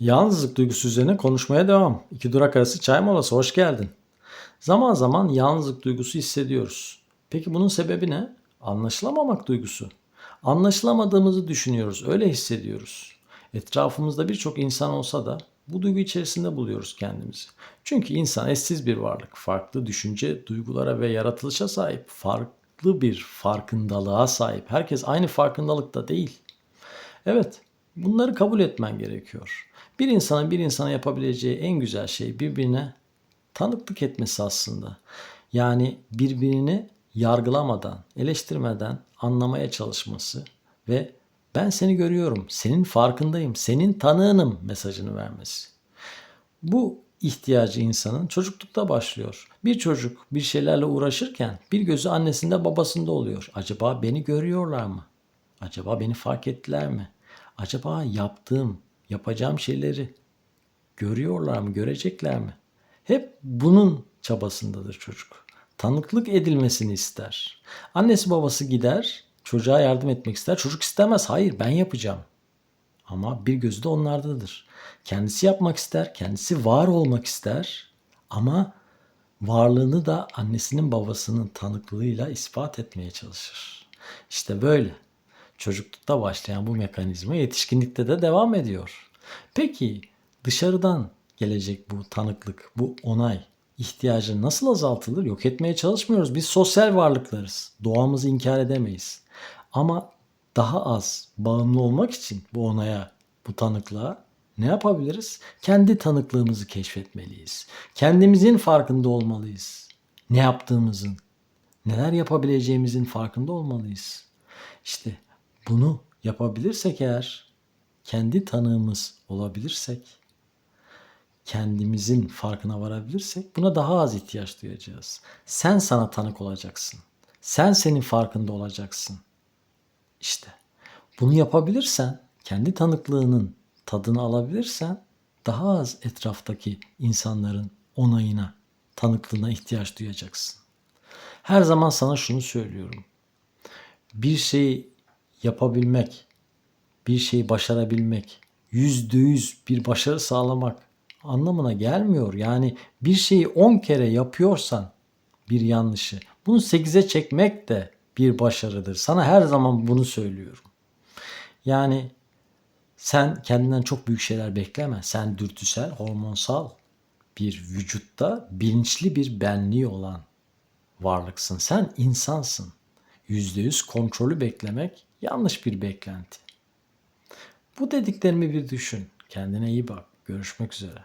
Yalnızlık duygusu üzerine konuşmaya devam. İki durak arası çay molası hoş geldin. Zaman zaman yalnızlık duygusu hissediyoruz. Peki bunun sebebi ne? Anlaşılamamak duygusu. Anlaşılamadığımızı düşünüyoruz, öyle hissediyoruz. Etrafımızda birçok insan olsa da bu duygu içerisinde buluyoruz kendimizi. Çünkü insan eşsiz bir varlık, farklı düşünce, duygulara ve yaratılışa sahip, farklı bir farkındalığa sahip. Herkes aynı farkındalıkta değil. Evet, bunları kabul etmen gerekiyor. Bir insanın bir insana yapabileceği en güzel şey birbirine tanıklık etmesi aslında. Yani birbirini yargılamadan, eleştirmeden anlamaya çalışması ve ben seni görüyorum, senin farkındayım, senin tanığınım mesajını vermesi. Bu ihtiyacı insanın çocuklukta başlıyor. Bir çocuk bir şeylerle uğraşırken bir gözü annesinde babasında oluyor. Acaba beni görüyorlar mı? Acaba beni fark ettiler mi? Acaba yaptığım, yapacağım şeyleri görüyorlar mı, görecekler mi? Hep bunun çabasındadır çocuk. Tanıklık edilmesini ister. Annesi babası gider, çocuğa yardım etmek ister. Çocuk istemez. Hayır ben yapacağım. Ama bir gözü de onlardadır. Kendisi yapmak ister, kendisi var olmak ister. Ama varlığını da annesinin babasının tanıklığıyla ispat etmeye çalışır. İşte böyle. Çocuklukta başlayan bu mekanizma yetişkinlikte de devam ediyor. Peki dışarıdan gelecek bu tanıklık, bu onay ihtiyacı nasıl azaltılır? Yok etmeye çalışmıyoruz. Biz sosyal varlıklarız. Doğamızı inkar edemeyiz. Ama daha az bağımlı olmak için bu onaya, bu tanıklığa ne yapabiliriz? Kendi tanıklığımızı keşfetmeliyiz. Kendimizin farkında olmalıyız. Ne yaptığımızın, neler yapabileceğimizin farkında olmalıyız. İşte bunu yapabilirsek eğer, kendi tanığımız olabilirsek, kendimizin farkına varabilirsek buna daha az ihtiyaç duyacağız. Sen sana tanık olacaksın. Sen senin farkında olacaksın. İşte bunu yapabilirsen, kendi tanıklığının tadını alabilirsen daha az etraftaki insanların onayına, tanıklığına ihtiyaç duyacaksın. Her zaman sana şunu söylüyorum. Bir şeyi yapabilmek, bir şeyi başarabilmek, yüzde yüz bir başarı sağlamak anlamına gelmiyor. Yani bir şeyi 10 kere yapıyorsan bir yanlışı, bunu 8'e çekmek de bir başarıdır. Sana her zaman bunu söylüyorum. Yani sen kendinden çok büyük şeyler bekleme. Sen dürtüsel, hormonsal bir vücutta bilinçli bir benliği olan varlıksın. Sen insansın. %100 kontrolü beklemek yanlış bir beklenti. Bu dediklerimi bir düşün. Kendine iyi bak. Görüşmek üzere.